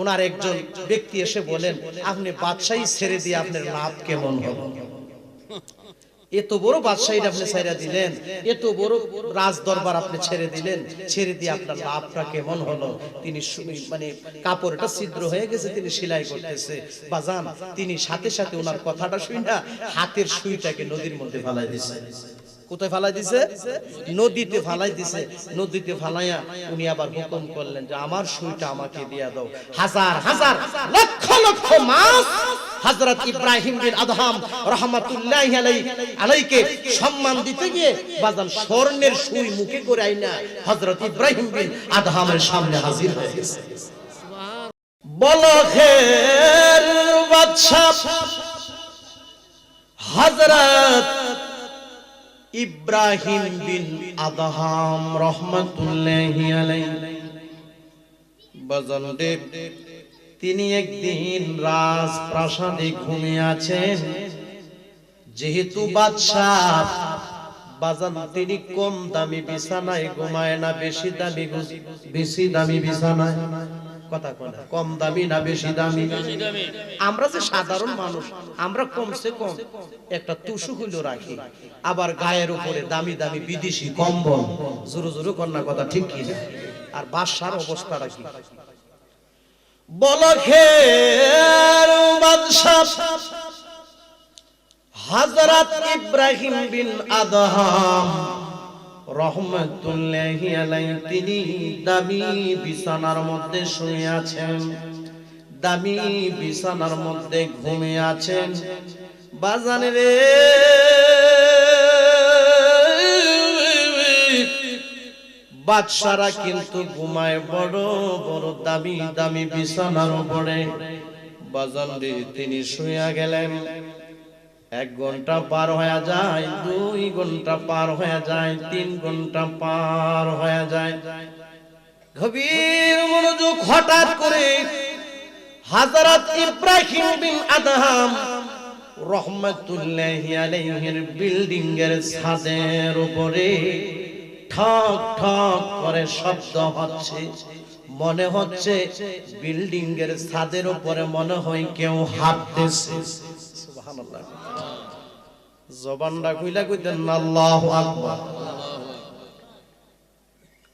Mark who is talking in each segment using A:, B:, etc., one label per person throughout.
A: ওনার একজন ব্যক্তি এসে বলেন, আপনি বাদশাহী ছেড়ে দিয়ে আপনার লাভ কেমন হলো এত বড় বাদশাহীর আপনি ছেড়ে দিলেন, এত বড় রাজ দরবার আপনি ছেড়ে দিলেন, ছেড়ে দিয়ে আপনার লাভটা কেমন হলো। তিনি মানে কাপড়টা ছিদ্র হয়ে গেছে, তিনি সেলাই করতেছে। বাজান, তিনি সাথে সাথে ওনার কথাটা শুই না হাতের সুইটাকে নদীর মধ্যে ফালাই দিছে। কোথায় ফালাই দিছে নদীতে ফালাই দিছে নদীতে ফালাইয়া উনি আবার হুকুম করলেন যে, আমার সুইটা আমাকে দিয়া দাও। হাজার হাজার, লক্ষ লক্ষ মাস হযরত ইব্রাহিম বিন আদহাম রহমাতুল্লাহি আলাই আলাইকে সম্মান দিতে গিয়ে বাজান স্বর্ণের সুই মুখে করে আইনা হযরত ইব্রাহিম বিন আদহামের সামনে হাজির হয়ে গেছে। বলখের বাদশা হযরত ইব্রাহিম বিন আদহাম রহমাতুল্লাহি আলাইহি। তিনি একদিন রাজপ্রাসাদে ঘুমিয়ে আছেন। যেহেতু বাদশাহ বাজান, তিনি কম দামি বিছানায় ঘুমায় না, বেশি দামি বেশি দামি বিছানায়। কম দামি না বেশি দামি? আমরা যে সাধারণ মানুষ, আমরা কমসে কম একটা তুসু হইল রাখি। আবার গায়ের উপরে দামি দামি বিদেশি কম্বল। জোরো জোরো কন্যা কথা ঠিক কি? আর অবস্থাটা কি? বলখের বাদশাহ হযরত ইব্রাহিম বিন আদহাম তিনি বিছানার মধ্যে শুয়ে আছেন। বিছানার মধ্যে ঘুমিয়ে আছেন। বাজানে রে, বাদশারা কিন্তু ঘুমায় বড় বড় দামি দামি বিছানার উপরে। বাজান রে, তিনি শুয়ে গেলেন। এক ঘণ্টা পার হয়ে যায়, দুই ঘণ্টা পার হয়ে যায়, তিন ঘণ্টা পার হয়ে যায়। গভীর মনোযোগ হঠাৎ করে হাজারাত ইব্রাহিম বিন আদহাম রহমতুল্লাহি আলাইহির বিল্ডিং এর ছাদের উপরে ঠক ঠক করে শব্দ হচ্ছে। মনে হচ্ছে বিল্ডিং এর ছাদের উপরে মনে হয় কেউ হাঁটতেছে। সুবহানাল্লাহ। জবানটা কইলা কইতেন না আল্লাহু আকবার।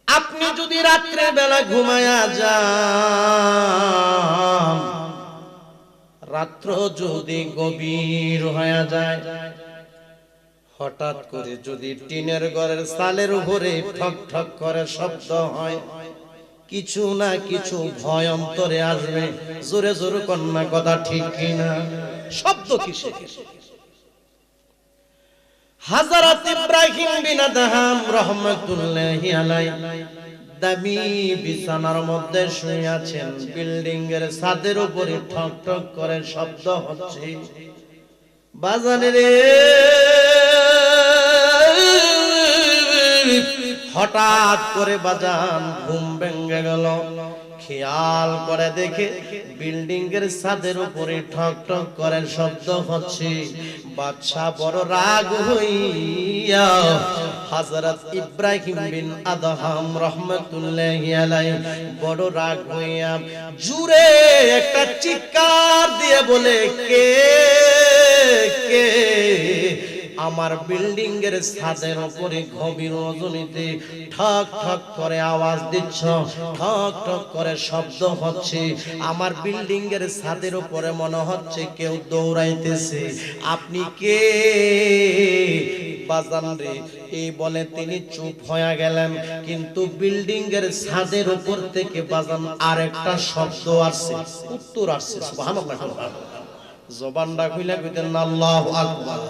A: আপনি যদি রাত্রে বেলা ঘুমায়া যান রাত্র যদি গভীর হয়ে যায় হঠাৎ করে যদি টিনের ঘরের সালের উপরে ঠক ঠক করে শব্দ হয় কিছু না কিছু ভয় অন্তরে আসবে। জোরে জোরে কন্যা কথা ঠিক কিনা? শব্দ কিসে হাজারাত ইব্রাহিম বিন আদহাম রহমাতুল্লাহি আলাইহি দামি বিছানার মধ্যে শুয়ে আছেন। বিল্ডিং এর ছাদের উপরে ঠক ঠক করে শব্দ হচ্ছে। বাজানে রে হঠাৎ করে বাজান ঘুম ভেঙে গেল। খেয়াল করে দেখে বিল্ডিং এর ছাদের উপরে ঠক ঠক করে শব্দ হচ্ছে। বাদশা বড় রাগ হইয়া হযরত ইব্রাহিম বিন আদহাম রাহমাতুল্লাহি আলাইহি বড় রাগ হইয়া জুরে একটা চিৎকার দিয়ে বলে, কে কে? আমার বিল্ডিং এর ছাদের উপরে গভীর রজনীতে ঠক ঠক করে আওয়াজ দিচ্ছ, ঠক ঠক করে শব্দ হচ্ছে। আমার বিল্ডিং এর ছাদের উপরে মনে হচ্ছে কেউ দৌড়াইতেছে। আপনি কে? বাজান রে, এই বলে তিনি চুপ হয়ে গেলেন। কিন্তু বিল্ডিং এর ছাদের উপর থেকে বাজান আরেকটা শব্দ আসছে, উত্তর আসছে সুবহানাল্লাহ। জবানটা খুইলা কইতেন, আল্লাহু আকবার।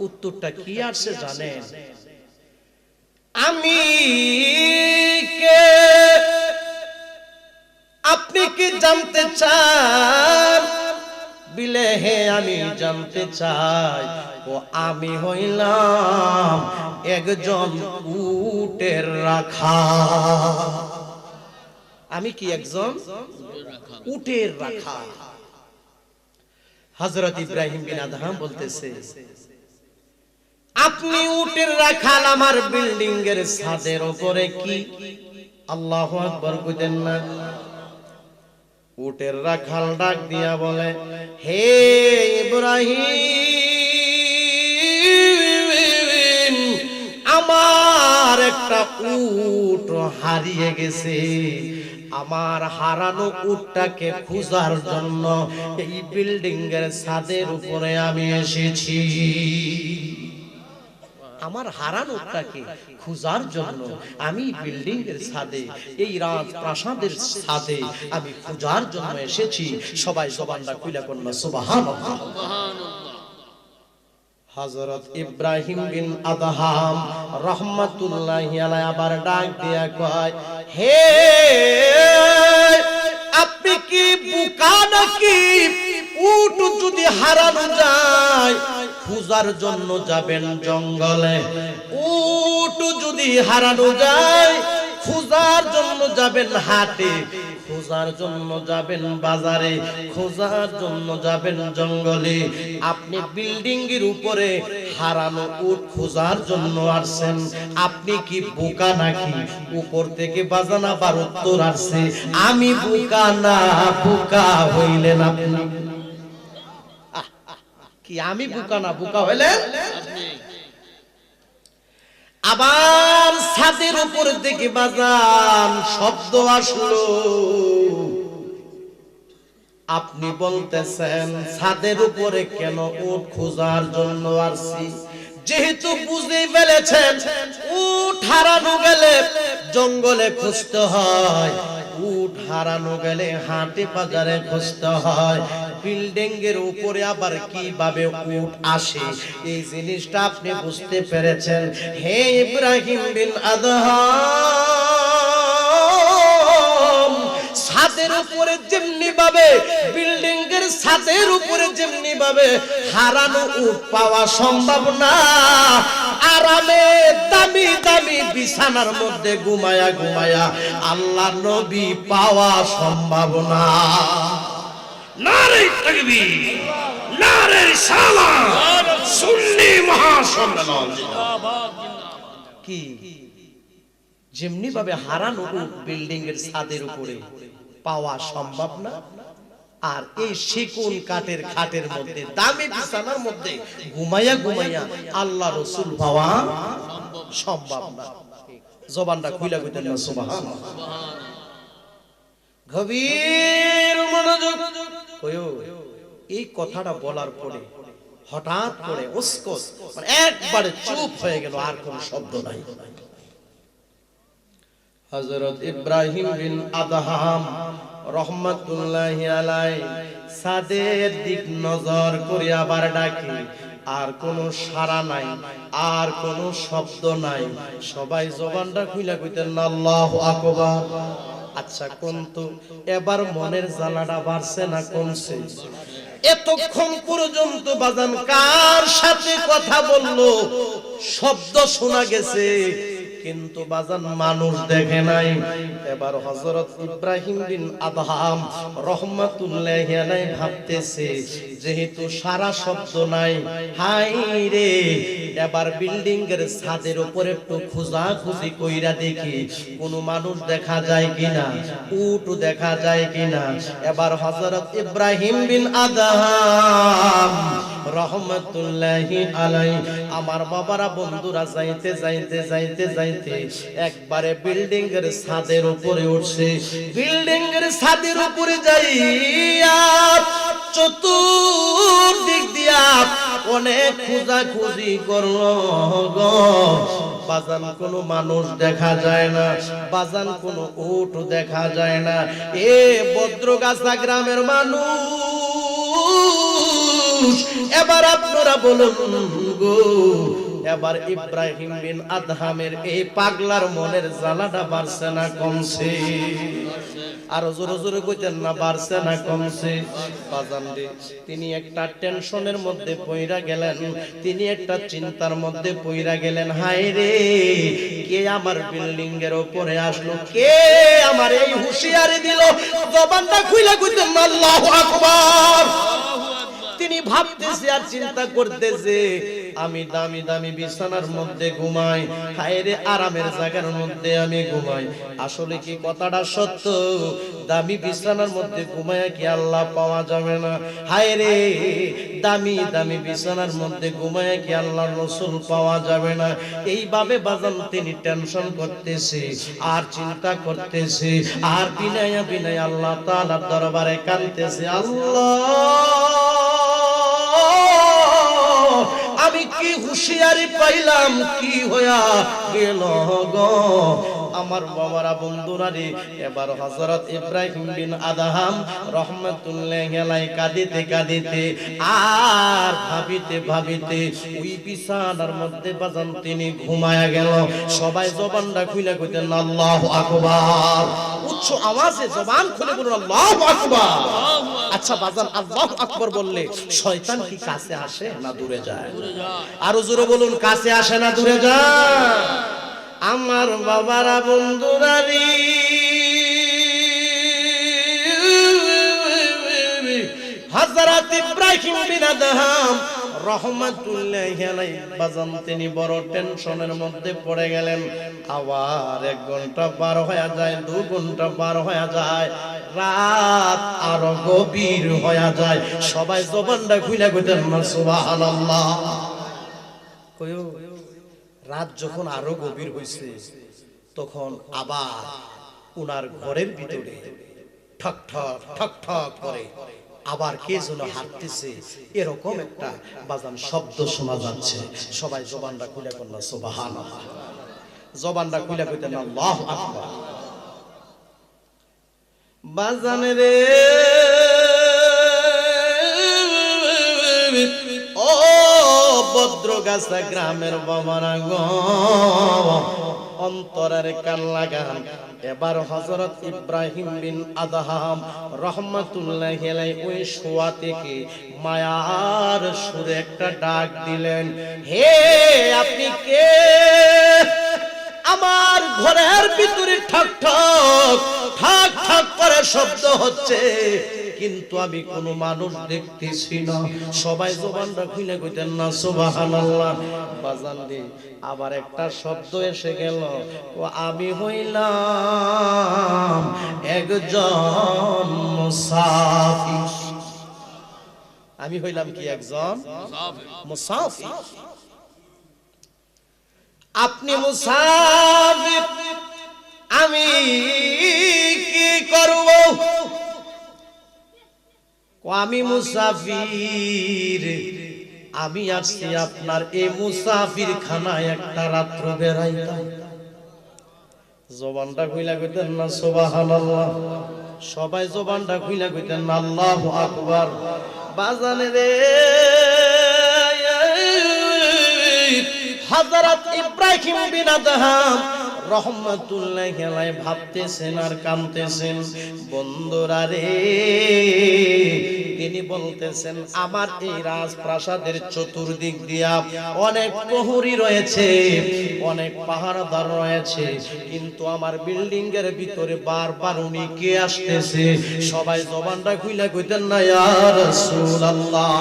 A: উত্তরটা কি আসছে জানেন? আমি কে? আপনি কি জানতে চান? বিলে হে আমি জানতে চাই। ও আমি হইলাম একজন উটের রাখা। আমি কি একজন উটের রাখা? হযরত ইব্রাহিম বিন আদহাম বলতেছে আপনি উটের রাখাল আমার বিল্ডিং এর ছাদের উপরে কি? আল্লাহ আকবর কইতেন না। উটের রাখাল ডাক দিয়া বলে, হে ইব্রাহিম, আমার একটা উট হারিয়ে গেছে। আমার হারানো উটটাকে খোঁজার জন্য এই বিল্ডিং এর ছাদের উপরে আমি এসেছি। আমার হারানোটাকে খোঁজার জন্য আমি বিল্ডিং এর ছাদে, এই রাজ প্রাসাদের ছাদে আমি খোঁজার জন্য এসেছি। সবাই জবানটা খুলে কন্যা সুবহানাল্লাহ। হযরত ইব্রাহিম বিন আদহাম রহমাতুল্লাহি আলাইহি আবার ডাক দিয়া কয়, হে, আপনি কি বোকা নাকি? উট যদি হারানো যায় খুঁজার জন্য যাবেন জঙ্গলে। উট যদি হারানো যায় খুঁজার জন্য যাবেন হাটে খোঁজার জন্য যাবেন বাজারে খোঁজার জন্য যাবেন জঙ্গলে। আপনি বিল্ডিং এর উপরে হারানো উট খোঁজার জন্য আসছেন। আপনি কি বোকা নাকি? উপর থেকে বাজানা বার উত্তর আসছে। আমি বোকা না, বোকা হইলেন আপনি। কি আমি বোকা না বোকা হইলেন আবার ছাদের উপর থেকে বাজান শব্দ আসলো। আপনি বলতেছেন ছাদের উপরে কেন উট খোঁজার জন্য আসছি? যেহেতু বুঝে ফেলেছেন উট হারানো গেলে জঙ্গলে খুঁজতে হয়। উট হারানো গেলে হাটে বাজারে খুঁজতে হয়। বিল্ডিং এর উপরে আবার কীভাবে উট আসে? এই জিনিসটা আপনি বুঝতে পেরেছেন। হে ইব্রাহিম বিন আদহাম, ছাদের উপরে যেমনি ভাবে বিল্ডিং ছাদের উপরে যেমনি ভাবে হারানো উট পাওয়া সম্ভব না আরামে দামি দামি বিছানার মধ্যে ঘুমায়া ঘুমায়া আল্লাহ নবী পাওয়া সম্ভব না।
B: নারে তাকবীর নারে রিসালাত সুন্নি মহাসম্মেলন।
A: কি? যেমনি ভাবে হারানো বিল্ডিং এর ছাদের উপরে পাওয়া সম্ভব না আর এই সেকুন কাঠের খাটের মধ্যে, দামি বিছানার মধ্যে ঘুমাইয়া ঘুমাইয়া আল্লাহ রসুল পাওয়া সম্ভব না। জবানটা খুইলা কইতেন না গভীর মনোযোগ এই কথাটা বলার পরে হঠাৎ করে উস্কস মানে একবারে চুপ হয়ে গেল, আর কোনো শব্দ নাই। হযরত ইব্রাহিম বিন আদহাম রহমাতুল্লাহি আলাই সাদের দিক নজর করে আবার ডাকি, আর কোনো সাড়া নাই, আর কোনো শব্দ নাই। সবাই জবানটা খুইলা কইতেন না আল্লাহু আকবার। আচ্ছা কোন তো এবার মনের জ্বালাটা বাড়ছে না কমছে? এতক্ষণ পর্যন্ত বাজান কার সাথে কথা বলল? শব্দ শোনা গেছে। কিন্তু বাজান মানুষ দেখে নাই। এবার হযরত ইব্রাহিম বিন আদহাম রহমাতুল্লাহি আলাইহি ভাবতেছে, যেহেতু সারা শব্দ নাই, হাই রে, এবার বিল্ডিং এর ছাদের উপরে একটু খোঁজা খুঁজি কইরা দেখি, কোনো মানুষ দেখা যায় কিনা, উট দেখা যায় কিনা। এবার হযরত ইব্রাহিম বিন আদহাম রহমতুল্লাহি আলাই আমার বাবারা, বন্ধুরা, যাইতে যাইতে যাইতে যাইতে একবারে বিল্ডিং এর ছাদের উপরে উঠছে। বিল্ডিং এর ছাদের উপরে যাইয়া চতুর্দিক দিয়া অনেক খোঁজা খুঁজি করল বাজান কোনো মানুষ দেখা যায় না, বাজান কোনো উট দেখা যায় না। এ বদ্রগাছা গ্রামের মানুষ এবার আপনারা বলুন, গো, এবার ইব্রাহিম বিন আদহামের এই পাগলার মনের জ্বালাটা বাড়ছে না কমছে? আরও জোরে জোরে কইতেন না, বাড়ছে না কমছে? তিনি একটা টেনশনের মধ্যে পইরা গেলেন, তিনি একটা চিন্তার মধ্যে পইরা গেলেন, হায় রে, কে আমার বিল্ডিং এর উপরে আসলো? কে আমার এই হুঁশিয়ারি দিল? জবানটা খুইলা কইতেন আল্লাহু আকবার। তিনি ভাবতেছে আর চিন্তা করতেছে, আমি দামি দামি বিছানার মধ্যে ঘুমাই। হায়রে আরামের জায়গার মধ্যে আমি ঘুমাই। আসলে কি কথাটা সত্য? দামি বিছানার মধ্যে ঘুমায় কি আল্লাহ পাওয়া যাবে না? হায়রে দামি দামি বিছানার মধ্যে ঘুমায় কি আল্লাহ রসুল পাওয়া যাবে না? এইভাবে বাজান তিনি টেনশন করতেছে, আর চিন্তা করতেছে, আর বিনায়া বিনায় আল্লাহ তাআলার দরবারে কাঁদতেছে, আল্লাহ! আমি কি হুঁশিয়ারি পাইলাম? কি হইয়া গেল গো? আমার বাবারা, বন্ধুরা রে, এবার হযরত ইব্রাহিম বিন আদহাম রহমাতুল্লাহ আলাইহি কাঁদিতে কাঁদিতে আর ভাবিতে ভাবিতে ওই বিছানার মধ্যে বাজান তিনি ঘুমায়া গেল। সবাই জবানটা খুলে কইতেন, আল্লাহু আকবার। উচ্চ আওয়াজে জবান খুলে বলুন আল্লাহু আকবার। আচ্ছা বাজান আল্লাহু আকবার বললে, শয়তান কি কাছে আসে না দূরে যায়? আরও জোরে বলুন, কাছে আসে না দূরে যায়? আমার বাবারা, বন্ধুরা রে ইব্রাহিম বিন আদহাম বাজান, তিনি বড় টেনশনের মধ্যে পড়ে গেলেন। আবার এক ঘণ্টা পার হয়ে যায়, দু ঘণ্টা পার হয়ে যায়। রাত আরও গভীর হয়ে যায়। সবাই জবানটা খুলে কইতেন না রাত যখন আরও গভীর হয়েছে তখন আবার উনার ঘরের ভিতরে ঠক ঠক ঠক ঠক করে আবার কে যেন হাঁটতেছে, এরকম একটা বাজান শব্দ শোনা যাচ্ছে। সবাই জবানটা খুলে করল সোবাহান জবানটা খুলে কইতেন আল্লাহ আকবার। বাজান রে। ও ভদ্রগাছা গ্রামের বাবারা গো। অন্তরের কান লাগান। এবার হযরত ইব্রাহিম বিন আদহাম রহমাতুল্লাহ ওই শোয়া থেকে মায়ার সুরে একটা ডাক দিলেন, হে, আপনি কে? আমার ঘরের ভিতরে ঠক ঠক ঠক ঠক করে শব্দ হচ্ছে। কিন্তু আমি কোনো মানুষ দেখতেছি না। সবাই জবানটা খুলে কইতেন, না, সুবহানাল্লাহ। বাজান দি, আবার একটা শব্দ এসে গেল। ও, আমি হইলাম একজন মুসাফির। আমি হইলাম কি একজন মুসাফির? আপনি মুসাফির, আমি কি করব? আমি মুসাফির, আমি আসছি আপনার এই মুসাফির খানায় একটা রাত্র বেড়াইতাম জবানটা খুইলা কইতেন না, সুবহানাল্লাহ। সবাই জবানটা খুইলা কইতেন না, আল্লাহু আকবার। বাজানে রে হযরত ইব্রাহিম বিন আদহাম রহমাতুল্লাহ আলাই ভাবতেছেন আর কামতেছেন বন্ধুরা রে, তিনি বলতেছেন, আমার এই রাজপ্রাসাদের চতুর্দিক দিয়া অনেক প্রহরী রয়েছে, অনেক পাহারাদার রয়েছে, কিন্তু আমার বিল্ডিং এর ভিতরে বারবার উনি কে আসতেছে? সবাই জবানটা খুইলা কইতেন না, ইয়া রাসূলুল্লাহ।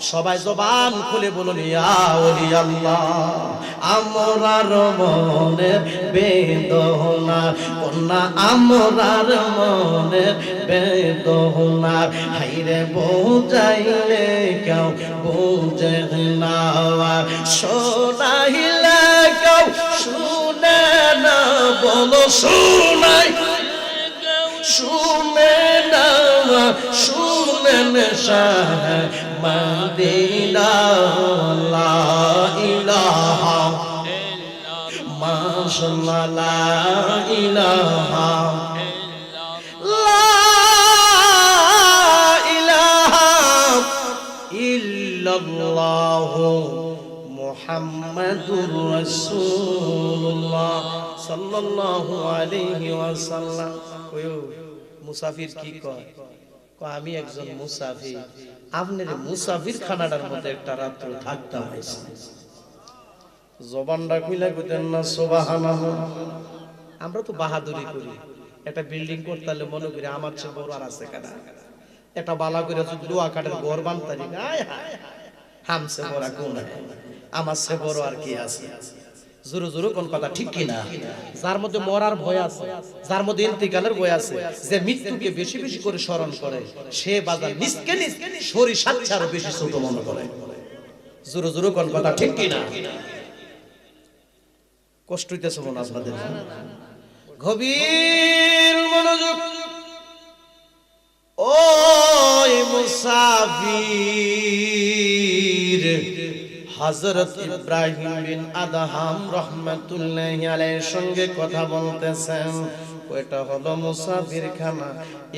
A: সবাই জবান খুলে বলুন আমরার মনের বেদনা, কন্যা আমরার মনের বেদনা, হাইরে বোঝাইলে কেউ বোঝে না, শোনাইলে কেউ শুনে না, বলো শোনাই শুনে না শুনেন শাহ মদিনা লা ইলাহা মাশাআল্লাহ লা ইলাহা লা ইলাহা ইল্লাল্লাহ মুহাম্মাদুর রাসূলুল্লাহ সাল্লাল্লাহু আলাইহি ওয়াসাল্লাম কয়ো মুসাফির কি কয় কয় আমি একজন মুসাফির। আপনার মুসাফির খানাটার মধ্যে একটা রাত্র থাকতাম হয়েছে। জবানটা খুলে কইতেন না সুবহানাল্লাহ। আমরা তো বাহাদুরি করি। একটা বিল্ডিং করতে হলে মনে করি আমার চেয়ে বড় আর আছে কারা এটা বালা করে যদি লোয়া কাঠের ঘর বানতারি আয় হায়। হামসে বড় কোন আমার সে বড় আর কি আছে? জোরে জোরে কোন কথা ঠিক কি না যার মধ্যে মরার ভয় আছে যার মধ্যে ইন্তিকালের ভয় আছে যে মৃত্যুকে বেশি বেশি করে স্মরণ করে। সে বাজার নিজকে নিজ সাথে আরও বেশি ছোট মনে করে। জোরে জোরে কোন কথা ঠিক কি না কষ্ট হইতেছে মনে আপনাদের গভীর মনোযোগ। ওই মুসাফির। হযরত ইব্রাহিম বিন আদহাম রহমাতুল্লাহি আলাইহির সঙ্গে কথা বলতেছেন। ওইটা হলো মুসাফির খানা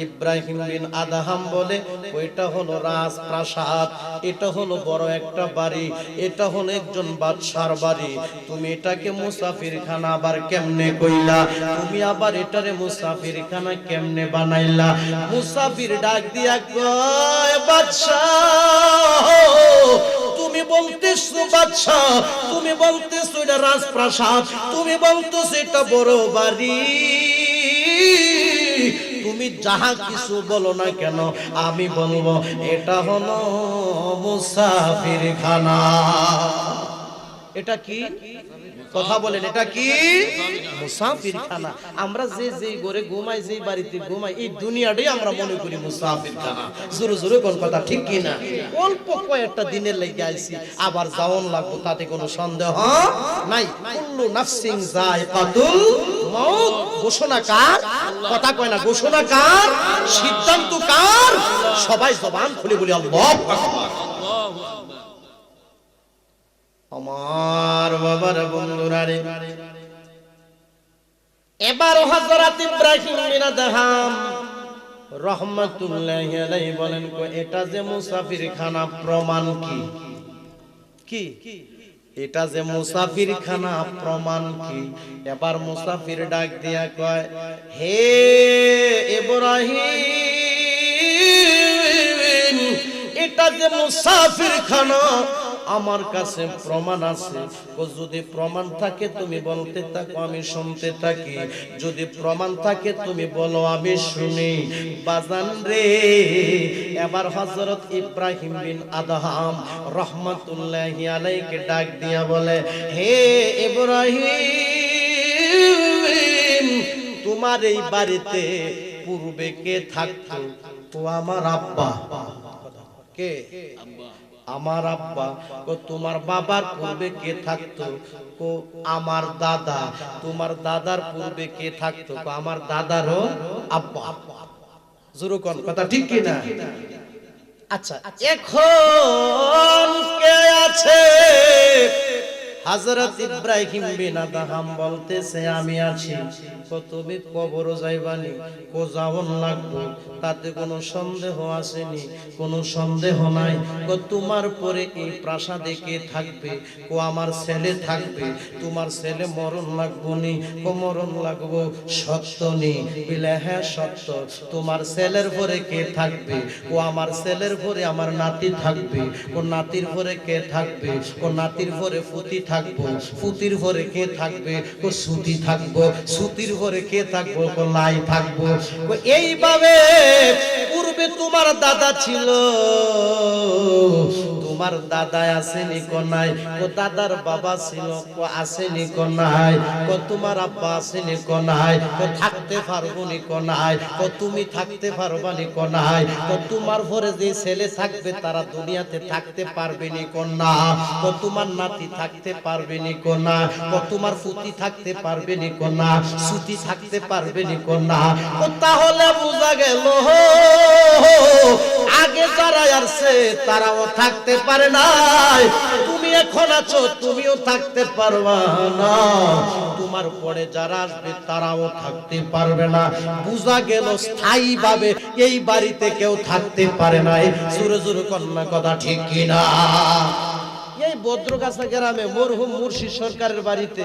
A: ইব্রাহিম বিন আদহাম বলে, ওইটা হলো রাজপ্রাসাদ। এটা হলো বড় একটা বাড়ি। এটা হলো একজন বাদশার বাড়ি। তুমি এটাকে মুসাফির খানা আবার কেমনে কইলা? তুমি আবার এটারে মুসাফির খানা কেমনে বানাইলা? মুসাফির ডাক দিয়া কয়, বাদশাহ তুমি বলতেছো বাদশাহ, তুমি বলতেছো এটা রাজপ্রাসাদ, তুমি বলতেছো এটা বড় বাড়ি। তুমি যাহা কিছু বলো না কেন, আমি বলব এটা হলো মুসাফির খানা এটা কি? কথা বলেন, এটা কি? মুসাফির খানা আমরা যে যে ঘরে ঘুমাই যে বাড়িতে ঘুমাই, এই দুনিয়াটাই আমরা মনে করি মুসাফির খানা জোরে জোরে কোন কথা, ঠিক কি না? অল্প কয়েকটা দিনের লেগে আইছি, আবার যাওন লাগবো, তাতে কোনো সন্দেহ নাই। কুল্লু নাফসিং যায়কাতুল মউত। ঘোষণা কার? কথা কয় না, ঘোষণা কার? সিদ্ধান্ত কার? সবাই জবান খুলে বলি, আল্লাহু আকবার। আল্লাহু আকবার। আমার বাবার বন্ধুরা রে। এবার হযরত ইব্রাহিম বিন আদহাম রহমাতুল্লাহি আলাইহি বলেন, কো, এটা যে মুসাফির খানা প্রমাণ কি? কি? এটা যে মুসাফির খানা প্রমাণ কি? এবার মুসাফির ডাক দিয়া কয়, হে ইব্রাহিম, এটা যে মুসাফির খানা আমার কাছে প্রমাণ আছে। ও যদি প্রমাণ থাকে তুমি বলতে থাকো আমি শুনতে থাকি। যদি প্রমাণ থাকে তুমি বলো আমি শুনি। বাজান রে এবার হযরত ইব্রাহিম বিন আদহাম রহমাতুল্লাহি আলাইকে ডাক দিয়া বলে হে ইব্রাহিম তোমার এই বাড়িতে পূর্বে কে থাকতো? তো আমার আব্বা। কে? আমার আব্বা ও তোমার বাবার পূর্বে কে থাকতো? ও আমার দাদা। তোমার দাদার পূর্বে কে থাকতো? কো আমার দাদারও আব্বা। জোরে কোন কথা ঠিক কি না? আচ্ছা এখন কে আছে? হযরত ইব্রাহিম বিন আদহাম বলতেছে, আমি আছি। কো তুমি কবর যাইবানি কো যাওন লাগবো। তাতে কোনো সন্দেহ আসেনি, কোনো সন্দেহ নাই। কো, তোমার পরে এই প্রাসাদে কে থাকবে? কো, আমার ছেলে থাকবে? তোমার ছেলে মরণ লাগবো নি? কো, মরণ লাগবো সত্য নি? বিলে হ্যাঁ সত্য। তোমার ছেলের পরে কে থাকবে? ও আমার ছেলের পরে আমার নাতি থাকবে? ও নাতির পরে কে থাকবে? ও নাতির পরে থাকব ফুতির পরে কে থাকবে? ও সুতি থাকব। সুতির পরে কে থাকব? ও লাই থাকব। এইভাবে পূর্বে তোমার দাদা ছিল। তোমার দাদা আসেনি কোনায়? ও দাদার বাবা ছিল ও আসেনি কোনায়? ও তোমার আব্বা আসেনি কোনায়? ও থাকতে পারব নি কোনায়? ও তুমি থাকতে পারবা নি কোনায়? ও তোমার ঘরে যে ছেলে থাকবে, তারা দুনিয়াতে থাকতে পারবে নি কোনা। ও তোমার নাতি থাকতে পারবে নি কোনা। ও তোমার ফুতি থাকতে পারবে নি কোনা। সুতি থাকতে পারবে নি কোনা। ও তাহলে বোঝা গেল আগে যারা আসছে তারাও থাকতে পারে নাই। তুমি এখন আছো, তুমিও থাকতে পারবা না। তোমার পরে যারা আসবে, তারাও থাকতে পারবে না। বুঝা গেল স্থায়ী ভাবে এই বাড়িতে কেউ থাকতে পারে না সুরে সুরে কন্যা কথা ঠিক কিনা? এই বদ্রগাছা গ্রামে মরহুম মুর্শিদ সরকারের বাড়িতে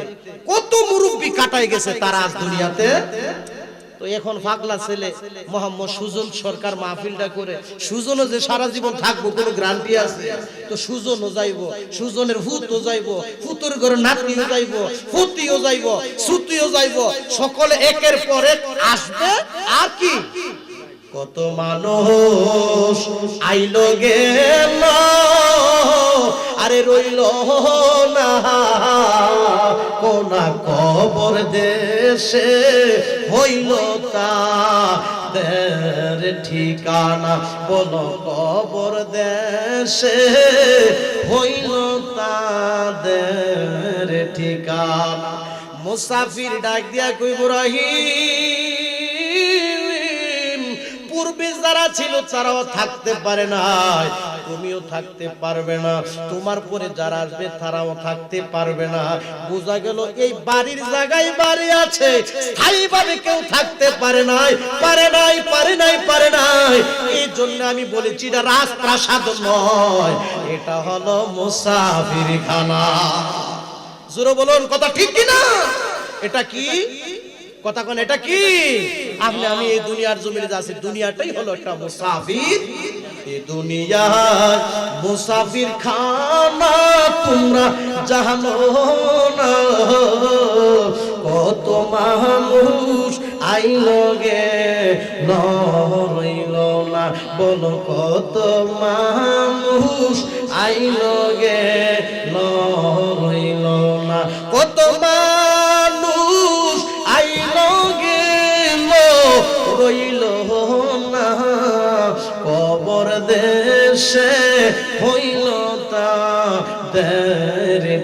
A: কত মুরব্বী কাটাই গেছে তারা আজ দুনিয়াতে? তো এখন ফাগলা ছেলে মোহাম্মদ সুজন সরকার মাহফিলটা করে, সুজনও যে সারা জীবন থাকব, কোনো গ্রান্টি আছে? তো সুজনও যাইব, সুজনের ভূতও যাইব ফুতুর ঘরে নাতিও যাইব ফুতিও যাইব, সুতিও যাইব, সকলে একের পর আসবে, আর কি? কত মানুষ আইলো গেল, আরে রইল না কোনা কবর দেশে, হইল তার ঠিকানা বলো কবর দেশে, হইল তাদের ঠিকানা। মুসাফির ডাক দিয়া কই রহিম পূর্বে যারা ছিল তারাও থাকতে পারে নাই। তুমিও থাকতে পারবে না। তোমার পরে যারা আসবে তারাও থাকতে পারবে না। বোঝা গেল এই বাড়ির জায়গায় বাড়ি আছে। স্থায়ীভাবে কেউ থাকতে পারে নাই। পারে নাই পারে নাই পারে নাই। এই জন্য আমি বলেছি, এটা রাজপ্রাসাদ নয়। এটা হলো মুসাফির খানা জোরে বলুন, কথা ঠিক কি না এটা কি? কথা কোন, এটা কি? আপনি, আমি এই দুনিয়ার জমিনে যাচ্ছি দুনিয়াটাই হলো একটা মুসাফির। এই দুনিয়ার মুসাফির খানা তোমরা জানো না। কত মানুষ আইল গে রইল না। বলো, কত মানুষ আইল গে রইল না। কত মানুষ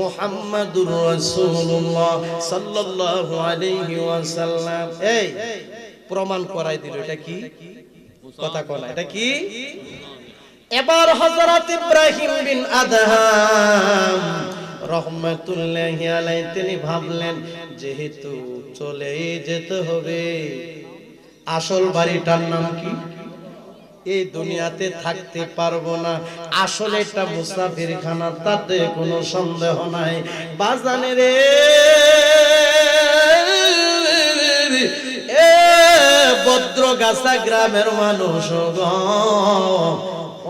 A: মুহাম্মাদুর রাসূলুল্লাহ সাল্লাল্লাহু আলাইহি ওয়াসাল্লাম। এই, প্রমাণ করাই দিল, এটা কি? কথা কলা এটা কি? এবার হযরত ইব্রাহিম বিন আদহাম রহমতুল্লাহি আলাই তিনি ভাবলেন, যেহেতু চলেই যেতে হবে, আসল বাড়িটার নাম কি? এই দুনিয়াতে থাকতে পারব না। আসলে এটা মুসাফির খানা, তাতে কোনো সন্দেহ নাই। বাজানে রে ভদ্রগাছা গ্রামের মানুষ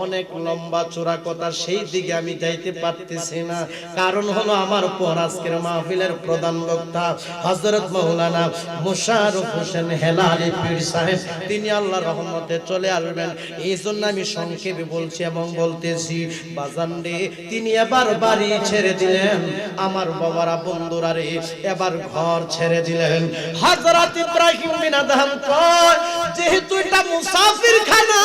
A: অনেক লম্বা চূড়া কথা, সেই দিকে আমি যাইতে পারতেছি না। কারণ হলো আমার পর আজকের মাহফিলের প্রধান বক্তা হজরত মৌলানা মুশারফ হোসেন হেলালি পীর সাহেব, তিনি আল্লাহ রহমতে চলে আসবেন। এই জন্য আমি সংক্ষেপে বলছি এবং বলতেছি, বাজান রে, তিনি এবার বাড়ি ছেড়ে দিলেন। আমার বাবারা, বন্ধুরা রে, এবার ঘর ছেড়ে দিলেন। হজরত ইব্রাহিম বিন আদহাম কয় যেহেতু এটা মুসাফির খানা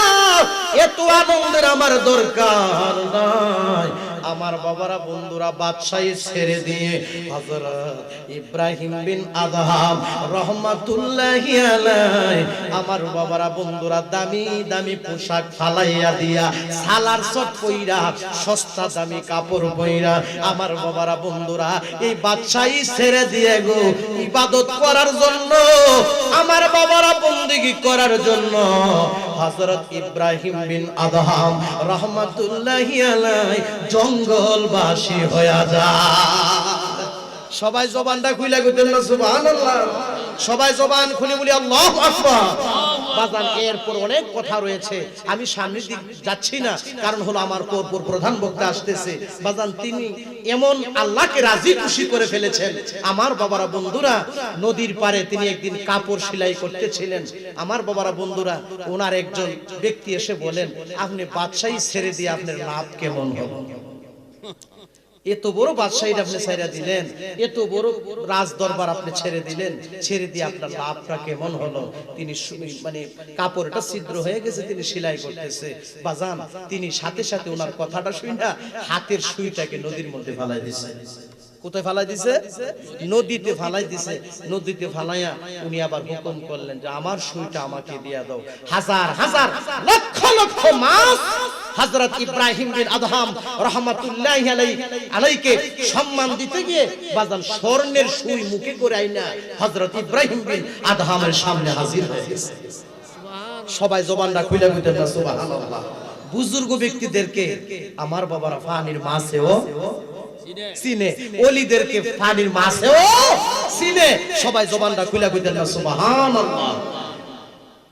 A: এত আনন্দের আমার দরকার নাই। আমার বাবারা, বন্ধুরা, বাদশাহী ছেড়ে দিয়ে হযরত ইব্রাহিম বিন আদহাম রহমাতুল্লাহি আলাই আমার বাবারা, বন্ধুরা, দামি দামি পোশাক ফালাইয়া দিয়া, সালার সট পইরা, সস্তা দামি কাপড় পইরা, আমার বাবারা, বন্ধুরা, এই বাদশাহী ছেড়ে দিয়ে গো, ইবাদত করার জন্য, আমার বাবারা, বন্দিগি করার জন্য, হযরত ইব্রাহিম বিন আদহাম রহমাতুল্লাহি আলাই জঙ্গলবাসী হয়ে যায় সবাই জবানটা খুলে কইতেন না, সুবহানাল্লাহ। সবাই জবান খুলে বলি এরপর অনেক কথা রয়েছে। আমি দিক যাচ্ছি না, কারণ হলো আমার পরপর প্রধান বক্তা আসতেছে। বাজান, তিনি এমন আল্লাহকে রাজি খুশি করে ফেলেছেন। আমার বাবারা, বন্ধুরা, নদীর পারে তিনি একদিন কাপড় সেলাই করতেছিলেন। আমার বাবারা, বন্ধুরা, ওনার একজন ব্যক্তি এসে বলেন, আপনি বাদশাহী ছেড়ে দিয়ে আপনার লাভ কেমন হবে? এত বড় বাদশাহীর আপনি ছেড়ে দিলেন, এত বড় রাজ দরবার আপনি ছেড়ে দিলেন, ছেড়ে দিয়ে আপনার লাভটা কেমন হলো? তিনি মানে কাপড়টা ছিদ্র হয়ে গেছে, তিনি সেলাই করতেছে। বাজান, তিনি সাথে সাথে ওনার কথাটা শুই না হাতের সুইটাকে নদীর মধ্যে ফালাই দিছে। কোথায় ফালাই দিছে? নদীতে ফালাই দিছে। নদীতে ফালাইয়া উনি আবার হুকুম করলেন যে, আমার সুইটা আমাকে দিয়া দাও। হাজার হাজার, লক্ষ লক্ষ মাছ হযরত ইব্রাহিম বিন আদহাম রহমাতুল্লাহি আলাইহি আলাইকে সম্মান দিতে গিয়ে বাজান স্বর্ণের সুই মুখে করে আইনা হযরত ইব্রাহিম বিন আদহামের সামনে হাজির হয়ে গেছে। সবাই জবানটা খুলে কইতেন না, সুবহানাল্লাহ। বুজুর্গ ব্যক্তিদেরকে আমার বাবারা ফানির মাছেও চিনে। অলিদেরকে ফানির মাছেও চিনে। সবাই জবানটা খুলে কইতেন না, সুবহানাল্লাহ।